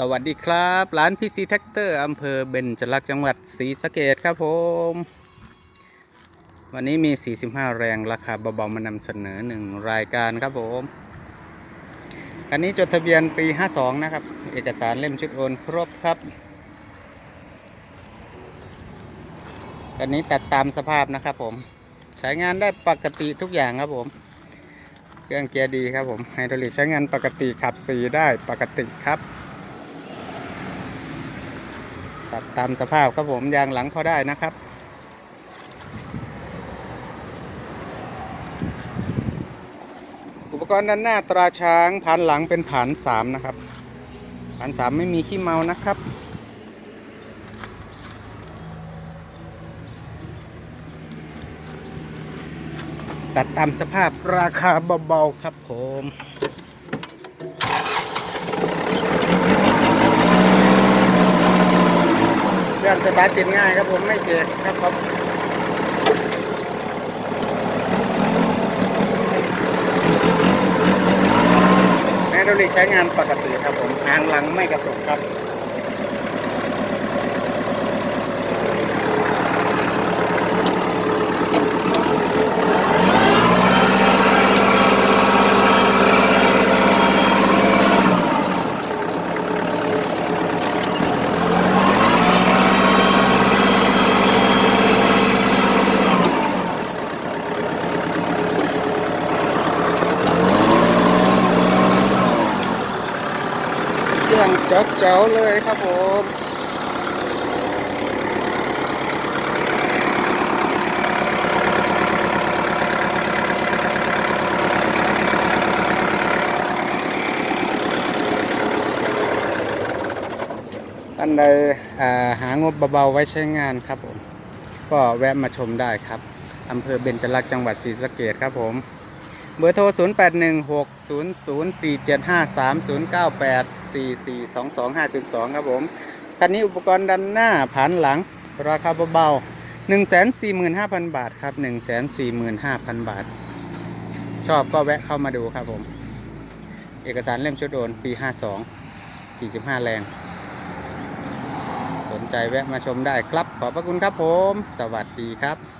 สวัสดีครับ ร้านพีซีแท็กเตอร์อำเภอเบญจลักษณ์จังหวัดศรีสะเกดครับผม วันนี้มี 45 แรงราคาเบาๆมานำเสนอหนึ่งรายการครับผมคันนี้จดทะเบียนปี 52 นะครับ เอกสารเล่มชุดโอนครบครับคันนี้ตัดตามสภาพนะครับผม ใช้งานได้ปกติทุกอย่างครับผมเครื่องเกียร์ดีครับผมไฮดรอลิกใช้งานปกติขับสีได้ปกติครับ ตัดตามสภาพครับผมยางหลังพอได้นะครับ อุปกรณ์ด้านหน้าตราช้างผ่านหลังเป็นผ่านสามนะครับผ่านสามไม่มีขี้เมานะครับตัดตามสภาพราคาเบาๆครับผม เรื่องสตาร์ทติดง่ายครับผมไม่เกะครับผมแอโดริกใช้งานปกติครับผมหางหลังไม่กระตุกครับ เครื่องเจ๋วๆเลยครับผมท่านใดหางบเบาๆไว้ใช้งานครับผม ก็แวะมาชมได้ครับอำเภอเบญจลักษณ์จังหวัดศรีสะเกดครับผม เบอร์โทร 0 8 1 6 0 0 4 7 5 3 0 9 8 4 4 2 2 5 2ครับผมคันนี้อุปกรณ์ดันหน้าผานหลัง ราคาเบาๆ145,000 บาทครับ 145,000 บาท ชอบก็แวะเข้ามาดูครับผม เอกสารเล่มชุดโอนปี 52 45 แรง สนใจแวะมาชมได้ครับ ขอบพระคุณครับผม สวัสดีครับ